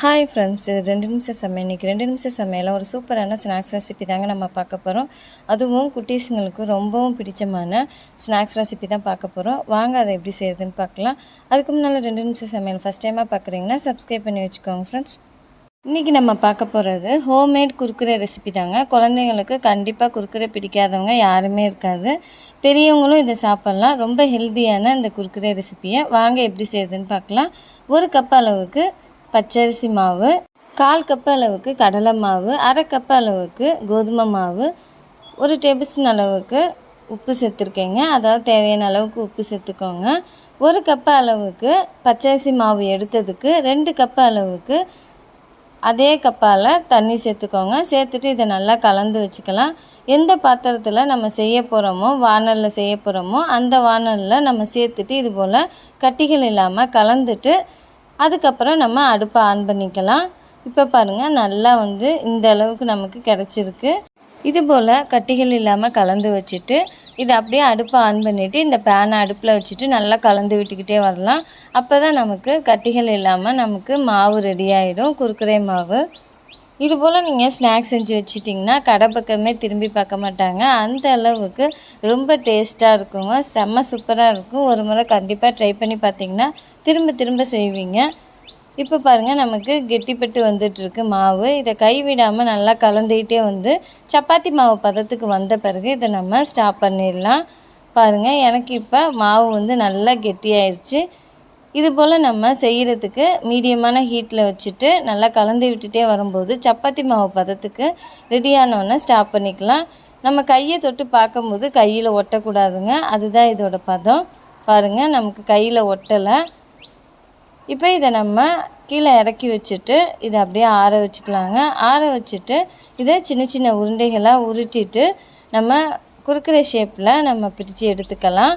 Hi friends இது ரெண்டு நிமிஷம் சமையல். இன்றைக்கி ரெண்டு நிமிஷம் சமையலில் ஒரு சூப்பரான ஸ்நாக்ஸ் ரெசிபி தாங்க நம்ம பார்க்க போகிறோம் அதுவும் குட்டீஸுங்களுக்கு ரொம்பவும் பிடிச்சமான ஸ்நாக்ஸ் ரெசிபி தான் பார்க்க போகிறோம் வாங்க அதை எப்படி செய்யுதுன்னு பார்க்கலாம். அதுக்கு முன்னால் ரெண்டு நிமிஷம் சமையல். ஃபஸ்ட் டைமாக பார்க்குறீங்கன்னா சப்ஸ்கிரைப் பண்ணி வச்சுக்கோங்க ஃப்ரெண்ட்ஸ் இன்றைக்கி நம்ம பார்க்க போகிறது ஹோம்மேட் குறுக்குறே ரெசிபி தாங்க. குழந்தைங்களுக்கு கண்டிப்பாக குறுக்குறை பிடிக்காதவங்க யாருமே இருக்காது. பெரியவங்களும் இதை சாப்பிட்லாம். ரொம்ப ஹெல்த்தியான இந்த குறுக்குறே ரெசிப்பியை வாங்க எப்படி செய்யுதுன்னு பார்க்கலாம். ஒரு கப் அளவுக்கு பச்சரிசி மாவு கால் கப் அளவுக்கு கடலை மாவு அரை கப் அளவுக்கு கோதுமை மாவு ஒரு டேபிள் ஸ்பூன் அளவுக்கு உப்பு சேர்த்துருக்கேங்க. அதாவது தேவையான அளவுக்கு உப்பு சேர்த்துக்கோங்க. ஒரு கப் அளவுக்கு பச்சரிசி மாவு எடுத்ததுக்கு ரெண்டு கப் அளவுக்கு அதே கப்பால் தண்ணி சேர்த்துக்கோங்க. சேர்த்துட்டு இதை நல்லா கலந்து வச்சுக்கலாம். எந்த பாத்திரத்தில் நம்ம செய்ய போகிறோமோ வானலில் செய்ய போகிறோமோ அந்த வானலில் நம்ம சேர்த்துட்டு இது போல் கட்டிகள் இல்லாமல் கலந்துட்டு அதுக்கப்புறம் நம்ம அடுப்பை ஆன் பண்ணிக்கலாம். இப்போ பாருங்கள் நல்லா வந்து இந்த அளவுக்கு நமக்கு கிடச்சிருக்கு. இது போல் கட்டிகள் இல்லாமல் கலந்து வச்சுட்டு இதை அப்படியே அடுப்பை ஆன் பண்ணிவிட்டு இந்த பேனை அடுப்பில் வச்சுட்டு நல்லா கலந்து விட்டுக்கிட்டே வரலாம். அப்போ தான் நமக்கு கட்டிகள் இல்லாமல் நமக்கு மாவு ரெடி ஆகிடும் குறுக்குறை மாவு. இது போல் நீங்கள் ஸ்நாக்ஸ் செஞ்சு வச்சிட்டிங்கன்னா கடை பக்கமே திரும்பி பார்க்க மாட்டாங்க. அந்த அளவுக்கு ரொம்ப டேஸ்ட்டாக இருக்குங்க. செம்ம சூப்பராக இருக்கும். ஒரு முறை கண்டிப்பாக ட்ரை பண்ணி பார்த்தீங்கன்னா திரும்ப திரும்ப செய்வீங்க. இப்போ பாருங்கள் நமக்கு கெட்டிப்பட்டு வந்துட்டுருக்கு மாவு. இதை கைவிடாமல் நல்லா கலந்துக்கிட்டே வந்து சப்பாத்தி மாவு பதத்துக்கு வந்த பிறகு இதை நம்ம ஸ்டாப் பண்ணிடலாம். பாருங்கள் எனக்கு இப்போ மாவு வந்து நல்லா கெட்டியாயிருச்சு. இது போல் நம்ம செய்கிறதுக்கு மீடியமான ஹீட்டில் வச்சுட்டு நல்லா கலந்து விட்டுட்டே வரும்போது சப்பாத்தி மாவு பதத்துக்கு ரெடியானோடனே ஸ்டாப் பண்ணிக்கலாம். நம்ம கையை தொட்டு பார்க்கும்போது கையில் ஒட்டக்கூடாதுங்க. அதுதான் இதோட பதம். பாருங்கள் நமக்கு கையில் ஒட்டலை. இப்போ இதை நம்ம கீழே இறக்கி வச்சுட்டு இதை அப்படியே ஆற வச்சுக்கலாங்க. ஆற வச்சுட்டு இதை சின்ன சின்ன உருண்டைகளாக உருட்டிட்டு நம்ம குறுக்கிற ஷேப்பில் நம்ம பிரித்து எடுத்துக்கலாம்.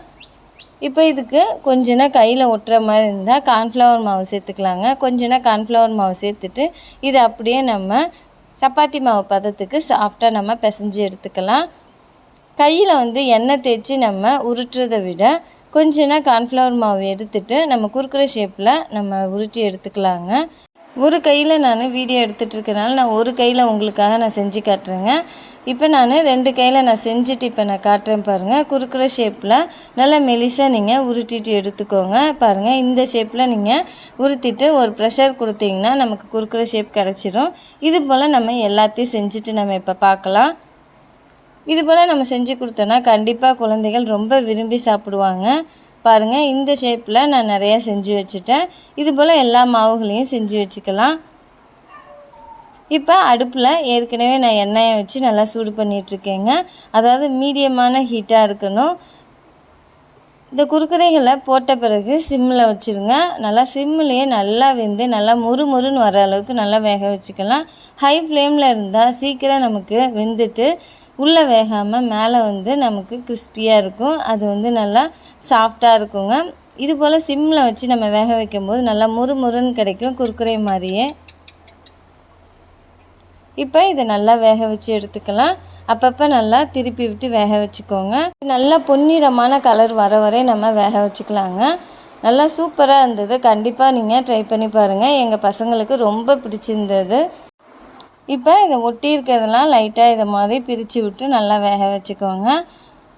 இப்போ இதுக்கு கொஞ்ச கையில் ஒட்டுற மாதிரி இருந்தால் கார்ன்ஃப்ளவர் மாவு சேர்த்துக்கலாங்க. கொஞ்ச கார்ன்ஃப்ளவர் மாவு சேர்த்துட்டு இதை அப்படியே நம்ம சப்பாத்தி மாவு பதத்துக்கு சாஃப்டாக நம்ம பிசைஞ்சு எடுத்துக்கலாம். கையில் வந்து எண்ணெய் தேய்ச்சி நம்ம உருட்டுறதை விட கொஞ்ச கார்ன்ஃப்ளவர் மாவு எடுத்துட்டு நம்ம குறுக்குற ஷேப்பில் நம்ம உருட்டி எடுத்துக்கலாங்க. ஒரு கையில் நான் வீடியோ எடுத்துகிட்ருக்கனால நான் ஒரு கையில் உங்களுக்காக நான் செஞ்சு காட்டுறேங்க. இப்போ நான் ரெண்டு கையில் நான் செஞ்சுட்டு இப்போ நான் காட்டுறேன் பாருங்கள் குறுக்கிற ஷேப்பில் நல்லா மெலிசாக நீங்கள் உருட்டிட்டு எடுத்துக்கோங்க. பாருங்கள் இந்த ஷேப்பில் நீங்கள் உருத்திட்டு ஒரு ப்ரெஷர் கொடுத்தீங்கன்னா நமக்கு குறுக்கிற ஷேப் கிடச்சிரும். இது போல் நம்ம எல்லாத்தையும் செஞ்சுட்டு நம்ம இப்போ பார்க்கலாம். இது போல் நம்ம செஞ்சு கொடுத்தோன்னா கண்டிப்பாக குழந்தைகள் ரொம்ப விரும்பி சாப்பிடுவாங்க. பாருங்கள் இந்த ஷேப்பில் நான் நிறையா செஞ்சு வச்சுட்டேன். இது போல் எல்லா மாவுகளையும் செஞ்சு வச்சுக்கலாம். இப்போ அடுப்பில் ஏற்கனவே நான் எண்ணெயை வச்சு நல்லா சூடு பண்ணிகிட்ருக்கேங்க அதாவது மீடியமான ஹீட்டாக இருக்கணும். இந்த குறுக்குறைகளை போட்ட பிறகு சிம்மில் வச்சுருங்க. நல்லா சிம்மிலேயே நல்லா வெந்து நல்லா முறு முறுன்னு வர அளவுக்கு நல்லா வேக வச்சுக்கலாம். ஹை ஃப்ளேமில் இருந்தால் சீக்கிரம் நமக்கு வெந்துட்டு உள்ளே வேகாமல் மேலே வந்து நமக்கு கிறிஸ்பியாக இருக்கும். அது வந்து நல்லா சாஃப்டாக இருக்குங்க. இது போல் சிம்மில் வச்சு நம்ம வேக வைக்கும்போது நல்லா முறு முறுன்னு கிடைக்கும் குறுக்குறை மாதிரியே. இப்போ இதை நல்லா வேக வச்சு எடுத்துக்கலாம். அப்பப்போ நல்லா திருப்பி விட்டு வேக வச்சுக்கோங்க. நல்லா பொன்னிறமான கலர் வர வரை நம்ம வேக வச்சுக்கலாங்க. நல்லா சூப்பராக இருந்தது. கண்டிப்பாக நீங்கள் ட்ரை பண்ணி பாருங்கள் எங்கள் பசங்களுக்கு ரொம்ப பிடிச்சிருந்தது. இப்போ இதை ஒட்டி இருக்கிறதெல்லாம் லைட்டாக இதை மாதிரி பிரித்து விட்டு நல்லா வேக வச்சுக்கோங்க.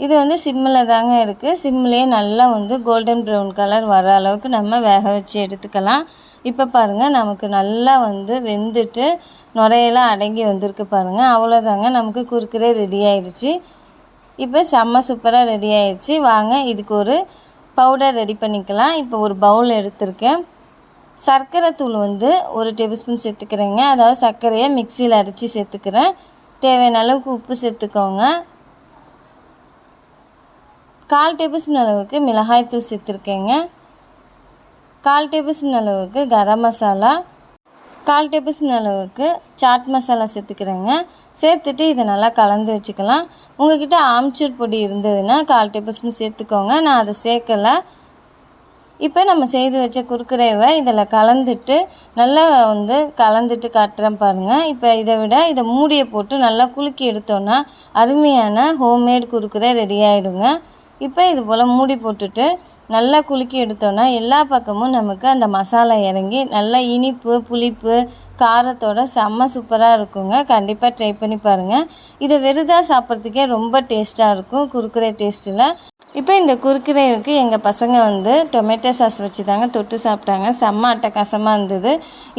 இது வந்து சிம்மில் தாங்க இருக்குது சிம்லேயே நல்லா வந்து கோல்டன் ப்ரௌன் கலர் வர அளவுக்கு நம்ம வேக வச்சு எடுத்துக்கலாம். இப்போ பாருங்கள் நமக்கு நல்லா வந்து வெந்துட்டு நுரையெல்லாம் அடங்கி வந்திருக்கு பாருங்கள் அவ்வளோதாங்க நமக்கு குறுக்குறே ரெடி ஆயிடுச்சு. இப்போ செம்ம சூப்பராக ரெடி ஆயிடுச்சு. வாங்க இதுக்கு ஒரு பவுடர் ரெடி பண்ணிக்கலாம். இப்போ ஒரு பவுல் எடுத்திருக்கேன். சர்க்கரை தூள் வந்து ஒரு டேபிள் ஸ்பூன் சேர்த்துக்கிறேங்க. அதாவது சர்க்கரையை மிக்சியில் அரைச்சி சேர்த்துக்கிறேன். தேவையான அளவுக்கு உப்பு சேர்த்துக்கோங்க. கால் டேபிள் ஸ்பூன் அளவுக்கு மிளகாய்த்தூள் சேர்த்துருக்கேங்க. கால் டேபிள் ஸ்பூன் அளவுக்கு கரம் மசாலா. கால் டேபிள் ஸ்பூன் அளவுக்கு சாட் மசாலா சேர்த்துக்கிறேங்க. சேர்த்துட்டு இதை நல்லா கலந்து வச்சுக்கலாம். உங்கள்கிட்ட ஆம்ச்சூர் பொடி இருந்ததுன்னா கால் டேபிள் ஸ்பூன் சேர்த்துக்கோங்க. நான் அதை சேர்க்கலை. இப்போ நம்ம செய்து வச்ச குறுக்குறைவை இதில் கலந்துட்டு நல்லா வந்து கலந்துட்டு காட்டுறேன் பாருங்கள் இப்போ இதை விட இதை மூடியை போட்டு நல்லா குலுக்கி எடுத்தோன்னா அருமையான ஹோம்மேட் குறுக்குறை ரெடி ஆகிடுங்க இப்போ இது போல் மூடி போட்டுட்டு நல்லா குலுக்கி எடுத்தோன்னா எல்லா பக்கமும் நமக்கு அந்த மசாலா இறங்கி நல்லா இனிப்பு புளிப்பு காரத்தோட செம்ம சூப்பராக இருக்குங்க. கண்டிப்பாக ட்ரை பண்ணி பாருங்கள் இதை வெறுதாக சாப்பிட்றதுக்கே ரொம்ப டேஸ்ட்டாக இருக்கும். குறுக்குறை டேஸ்ட்டில் இப்போ இந்த குறுக்குறேவுக்கு எங்கள் பசங்க வந்து டொமேட்டோ சாஸ் வச்சு தாங்க தொட்டு சாப்பிட்டாங்க. செம்ம அட்டகாசமாக இருந்தது.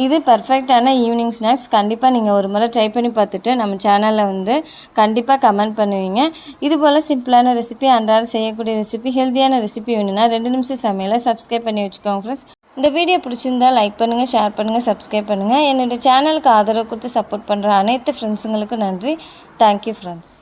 இது பர்ஃபெக்டான ஈவினிங் ஸ்நாக்ஸ் கண்டிப்பாக நீங்கள் ஒரு முறை ட்ரை பண்ணி பார்த்துட்டு நம்ம சேனலில் வந்து கண்டிப்பாக கமெண்ட் பண்ணுவீங்க. இது போல் சிம்பிளான ரெசிபி அன்றாட செய்யக்கூடிய ரெசிபி ஹெல்த்தியான ரெசிபி வேணும்னா ரெண்டு நிமிஷம் சமையலை சப்ஸ்கிரைப் பண்ணி வச்சுக்கோங்க ஃப்ரெண்ட்ஸ் இந்த வீடியோ பிடிச்சிருந்தா லைக் பண்ணுங்கள் ஷேர் பண்ணுங்கள் சப்ஸ்கிரைப் பண்ணுங்கள் என்னோடய சேனலுக்கு ஆதரவு கொடுத்து சப்போர்ட் பண்ணுற அனைத்து ஃப்ரெண்ட்ஸுங்களுக்கும் நன்றி. Thank you friends